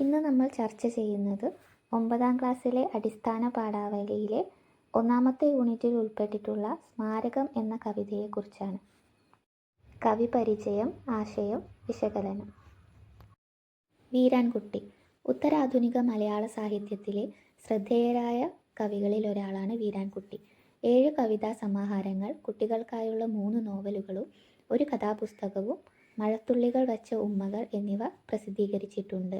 ഇന്ന് നമ്മൾ ചർച്ച ചെയ്യുന്നത് ഒമ്പതാം ക്ലാസ്സിലെ അടിസ്ഥാന പാഠാവലിയിലെ ഒന്നാമത്തെ യൂണിറ്റിൽ ഉൾപ്പെട്ടിട്ടുള്ള സ്മാരകം എന്ന കവിതയെക്കുറിച്ചാണ്. കവി പരിചയം ആശയം വിശകലനം. വീരാൻകുട്ടി ഉത്തരാധുനിക മലയാള സാഹിത്യത്തിലെ ശ്രദ്ധേയരായ കവികളിൽ ഒരാളാണ് വീരാൻകുട്ടി. ഏഴ് കവിതാ സമാഹാരങ്ങൾ കുട്ടികൾക്കായുള്ള മൂന്ന് നോവലുകളും ഒരു കഥാപുസ്തകവും മഴത്തുള്ളികൾ വച്ച ഉമ്മകൾ എന്നിവ പ്രസിദ്ധീകരിച്ചിട്ടുണ്ട്.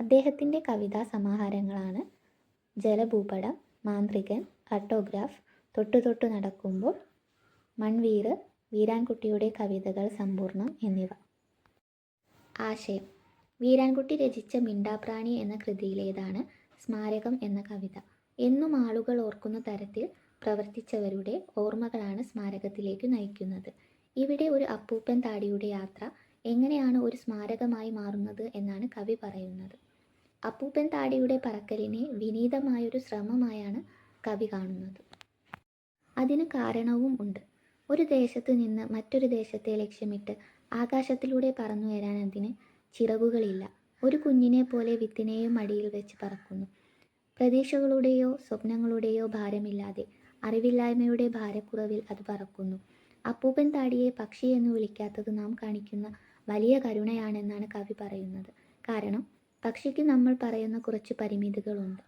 അദ്ദേഹത്തിന്റെ കവിതാ സമാഹാരങ്ങളാണ് ജലഭൂപടം മാന്ത്രികൻ കട്ടോഗ്രാഫ് തൊട്ടു തൊട്ടു നടക്കുമ്പോൾ മൺവീറ് വീരാൻകുട്ടിയുടെ കവിതകൾ സമ്പൂർണം എന്നിവ. ആശയം. വീരാൻകുട്ടി രചിച്ച മിണ്ടാപ്രാണി എന്ന കൃതിയിലേതാണ് സ്മാരകം എന്ന കവിത. എന്നും ആളുകൾ ഓർക്കുന്ന തരത്തിൽ പ്രവർത്തിച്ചവരുടെ ഓർമ്മകളാണ് സ്മാരകത്തിലേക്ക് നയിക്കുന്നത്. ഇവിടെ ഒരു അപ്പൂപ്പൻ താടിയുടെ യാത്ര എങ്ങനെയാണ് ഒരു സ്മാരകമായി മാറുന്നത് എന്നാണ് കവി പറയുന്നത്. അപ്പൂപ്പൻ താടിയുടെ പറക്കലിനെ വിനീതമായൊരു ശ്രമമായാണ് കവി കാണുന്നത്. അതിന് കാരണവും ഉണ്ട്. ഒരു ദേശത്ത് നിന്ന് മറ്റൊരു ദേശത്തെ ലക്ഷ്യമിട്ട് ആകാശത്തിലൂടെ പറന്നു വരാൻ അതിന് ചിറകുകളില്ല. ഒരു കുഞ്ഞിനെ പോലെ വിത്തിനെയും മടിയിൽ വെച്ച് പറക്കുന്നു. പ്രതീക്ഷകളുടെയോ സ്വപ്നങ്ങളുടെയോ ഭാരമില്ലാതെ അറിവില്ലായ്മയുടെ ഭാരക്കുറവിൽ അത് പറക്കുന്നു. അപ്പൂപ്പൻ താടിയെ പക്ഷി എന്ന് വിളിക്കാത്തത് നാം കാണിക്കുന്ന വലിയ കരുണയാണെന്നാണ് കവി പറയുന്നത്. കാരണം പക്ഷിക്ക് നമ്മൾ പറയുന്ന കുറച്ച് പരിമിതികളുണ്ട്.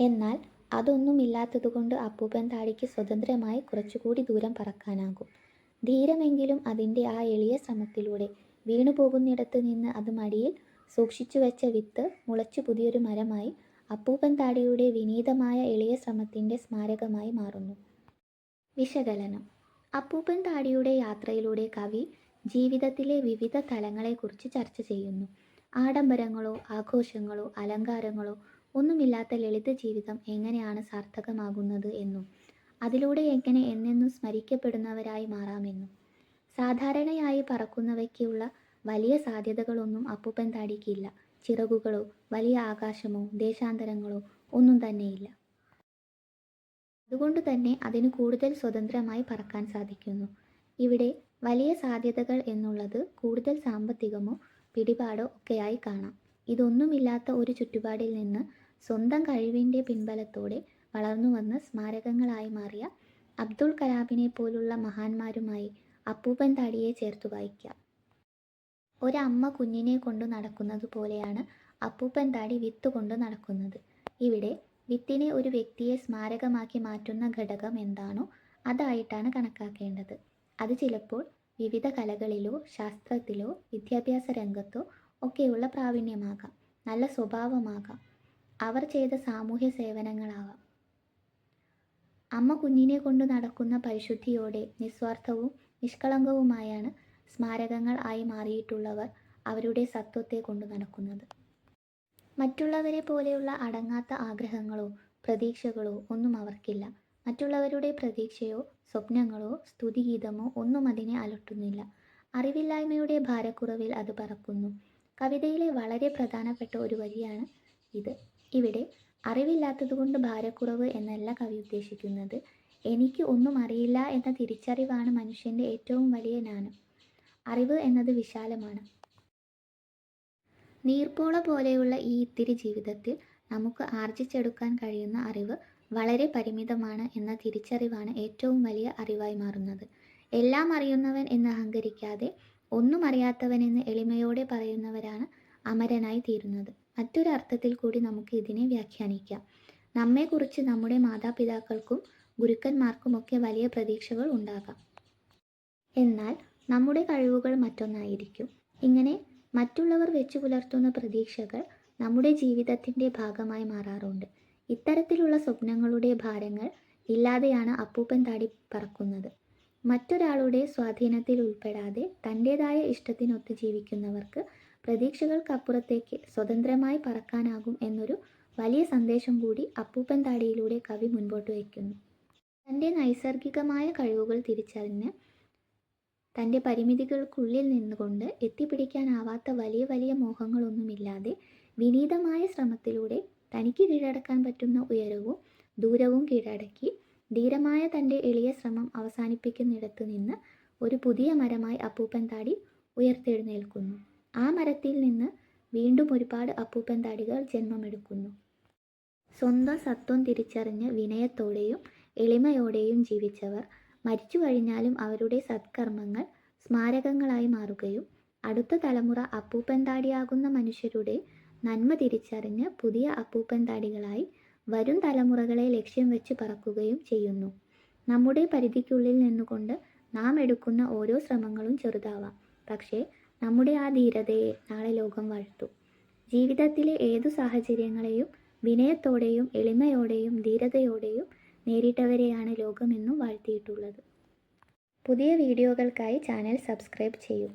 എന്നാൽ അതൊന്നുമില്ലാത്തതുകൊണ്ട് അപ്പൂപ്പൻ താടിക്ക് സ്വതന്ത്രമായി കുറച്ചുകൂടി ദൂരം പറക്കാനാകും. ധീരമെങ്കിലും അതിന്റെ ആ എളിയ ശ്രമത്തിലൂടെ വീണു പോകുന്നിടത്ത് നിന്ന് അത് മടിയിൽ സൂക്ഷിച്ചു വെച്ച വിത്ത് മുളച്ചു പുതിയൊരു മരമായി അപ്പൂപ്പൻ താടിയുടെ വിനീതമായ എളിയ ശ്രമത്തിന്റെ സ്മാരകമായി മാറുന്നു. വിശകലനം. അപ്പൂപ്പൻ താടിയുടെ യാത്രയിലൂടെ കവി ജീവിതത്തിലെ വിവിധ തലങ്ങളെക്കുറിച്ച് ചർച്ച ചെയ്യുന്നു. ആഡംബരങ്ങളോ ആഘോഷങ്ങളോ അലങ്കാരങ്ങളോ ഒന്നുമില്ലാത്ത ലളിത ജീവിതം എങ്ങനെയാണ് സാർത്ഥകമാകുന്നത് എന്നും അതിലൂടെ എങ്ങനെ എന്നെന്നും സ്മരിക്കപ്പെടുന്നവരായി മാറാമെന്നും സാധാരണയായി പറക്കുന്നവയ്ക്കുള്ള വലിയ സാധ്യതകളൊന്നും അപ്പൂപ്പൻ താടിക്കില്ല. ചിറകുകളോ വലിയ ആകാശമോ ദേശാന്തരങ്ങളോ ഒന്നും തന്നെയില്ല. അതുകൊണ്ട് തന്നെ അതിന് കൂടുതൽ സ്വതന്ത്രമായി പറക്കാൻ സാധിക്കുന്നു. ഇവിടെ വലിയ സാധ്യതകൾ എന്നുള്ളത് കൂടുതൽ സാമ്പത്തികമോ പിടിപാടോ ഒക്കെയായി കാണാം. ഇതൊന്നുമില്ലാത്ത ഒരു ചുറ്റുപാടിൽ നിന്ന് സ്വന്തം കഴിവിന്റെ പിൻബലത്തോടെ വളർന്നു വന്ന് സ്മാരകങ്ങളായി മാറിയ അബ്ദുൾ കലാമിനെ പോലുള്ള മഹാന്മാരുമായി അപ്പൂപ്പൻ താടിയെ ചേർത്ത് വായിക്കാം. ഒരമ്മ കുഞ്ഞിനെ കൊണ്ടു നടക്കുന്നത് പോലെയാണ് അപ്പൂപ്പൻ താടി വിത്ത് കൊണ്ട് നടക്കുന്നത്. ഇവിടെ വിത്തിനെ ഒരു വ്യക്തിയെ സ്മാരകമാക്കി മാറ്റുന്ന ഘടകം എന്താണോ അതായിട്ടാണ് കണക്കാക്കേണ്ടത്. അത് ചിലപ്പോൾ വിവിധ കലകളിലോ ശാസ്ത്രത്തിലോ വിദ്യാഭ്യാസ രംഗത്തോ ഒക്കെയുള്ള പ്രാവീണ്യമാകാം. നല്ല സ്വഭാവമാകാം. അവർ ചെയ്ത സാമൂഹ്യ സേവനങ്ങളാവാം. അമ്മ കുഞ്ഞിനെ കൊണ്ട് നടക്കുന്ന പരിശുദ്ധിയോടെ നിസ്വാർത്ഥവും നിഷ്കളങ്കവുമായാണ് സ്മാരകങ്ങൾ ആയി മാറിയിട്ടുള്ളവർ അവരുടെ സത്വത്തെ കൊണ്ടു നടക്കുന്നത്. മറ്റുള്ളവരെ പോലെയുള്ള അടങ്ങാത്ത ആഗ്രഹങ്ങളോ പ്രതീക്ഷകളോ ഒന്നും അവർക്കില്ല. മറ്റുള്ളവരുടെ പ്രതീക്ഷയോ സ്വപ്നങ്ങളോ സ്തുതിഗീതമോ ഒന്നും അതിനെ അലട്ടുന്നില്ല. അറിവില്ലായ്മയുടെ ഭാരക്കുറവിൽ അത് പറക്കുന്നു. കവിതയിലെ വളരെ പ്രധാനപ്പെട്ട ഒരു വരിയാണ് ഇത്. ഇവിടെ അറിവില്ലാത്തതുകൊണ്ട് ഭാരക്കുറവ് എന്നല്ല കവി ഉദ്ദേശിക്കുന്നത്. എനിക്ക് ഒന്നും അറിയില്ല എന്ന തിരിച്ചറിവാണ് മനുഷ്യന്റെ ഏറ്റവും വലിയ ജ്ഞാനം. അറിവ് എന്നത് വിശാലമാണ്. നീർപ്പോള പോലെയുള്ള ഈ ഇത്തിരി ജീവിതത്തിൽ നമുക്ക് ആർജിച്ചെടുക്കാൻ കഴിയുന്ന അറിവ് വളരെ പരിമിതമാണ് എന്ന തിരിച്ചറിവാണ് ഏറ്റവും വലിയ അറിവായി മാറുന്നത്. എല്ലാം അറിയുന്നവൻ എന്ന് അഹങ്കരിക്കാതെ ഒന്നും അറിയാത്തവനെന്ന് എളിമയോടെ പറയുന്നവരാണ് അമരനായി തീരുന്നത്. മറ്റൊരു അർത്ഥത്തിൽ കൂടി നമുക്ക് ഇതിനെ വ്യാഖ്യാനിക്കാം. നമ്മെക്കുറിച്ച് നമ്മുടെ മാതാപിതാക്കൾക്കും ഗുരുക്കന്മാർക്കും ഒക്കെ വലിയ പ്രതീക്ഷകൾ ഉണ്ടാകാം. എന്നാൽ നമ്മുടെ കഴിവുകൾ മറ്റൊന്നായിരിക്കും. ഇങ്ങനെ മറ്റുള്ളവർ വെച്ചു പുലർത്തുന്ന പ്രതീക്ഷകൾ നമ്മുടെ ജീവിതത്തിന്റെ ഭാഗമായി മാറാറുണ്ട്. ഇത്തരത്തിലുള്ള സ്വപ്നങ്ങളുടെ ഭാരങ്ങൾ ഇല്ലാതെയാണ് അപ്പൂപ്പൻ താടി പറക്കുന്നത്. മറ്റൊരാളുടെ സ്വാധീനത്തിൽ ഉൾപ്പെടാതെ തന്റെതായ ഇഷ്ടത്തിനൊത്ത് ജീവിക്കുന്നവർക്ക് പ്രതീക്ഷകൾക്കപ്പുറത്തേക്ക് സ്വതന്ത്രമായി പറക്കാനാകും എന്നൊരു വലിയ സന്ദേശം കൂടി അപ്പൂപ്പൻ താടിയിലൂടെ കവി മുൻപോട്ട് വയ്ക്കുന്നു. തന്റെ നൈസർഗികമായ കഴിവുകൾ തിരിച്ചറിഞ്ഞ് തന്റെ പരിമിതികൾക്കുള്ളിൽ നിന്നുകൊണ്ട് എത്തിപ്പിടിക്കാനാവാത്ത വലിയ വലിയ മോഹങ്ങളൊന്നുമില്ലാതെ വിനീതമായ ശ്രമത്തിലൂടെ തനിക്ക് കീഴടക്കാൻ പറ്റുന്ന ഉയരവും ദൂരവും കീഴടക്കി ധീരമായ തന്റെ എളിയ ശ്രമം അവസാനിപ്പിക്കുന്നിടത്ത് നിന്ന് ഒരു പുതിയ മരമായി അപ്പൂപ്പൻ താടി ഉയർത്തെഴുന്നേൽക്കുന്നു. ആ മരത്തിൽ നിന്ന് വീണ്ടും ഒരുപാട് അപ്പൂപ്പൻ താടികൾ ജന്മമെടുക്കുന്നു. സ്വന്തം സത്വം തിരിച്ചറിഞ്ഞ് വിനയത്തോടെയും എളിമയോടെയും ജീവിച്ചവർ മരിച്ചു കഴിഞ്ഞാലും അവരുടെ സത്കർമ്മങ്ങൾ സ്മാരകങ്ങളായി മാറുകയും അടുത്ത തലമുറ അപ്പൂപ്പൻ താടിയാകുന്ന മനുഷ്യരുടെ നന്മ തിരിച്ചറിഞ്ഞ് പുതിയ അപ്പൂപ്പൻ താടികളായി വരും തലമുറകളെ ലക്ഷ്യം വെച്ച് പറക്കുകയും ചെയ്യുന്നു. നമ്മുടെ പരിധിക്കുള്ളിൽ നിന്നുകൊണ്ട് നാം എടുക്കുന്ന ഓരോ ശ്രമങ്ങളും ചെറുതാവാം. പക്ഷേ നമ്മുടെ ആ ധീരതയെ നാളെ ലോകം വാഴ്ത്തും. ജീവിതത്തിലെ ഏതു സാഹചര്യങ്ങളെയും വിനയത്തോടെയും എളിമയോടെയും ധീരതയോടെയും നേരിട്ടവരെയാണ് ലോകമെന്നും വാഴ്ത്തിയിട്ടുള്ളത്. പുതിയ വീഡിയോകൾക്കായി ചാനൽ സബ്സ്ക്രൈബ് ചെയ്യൂ.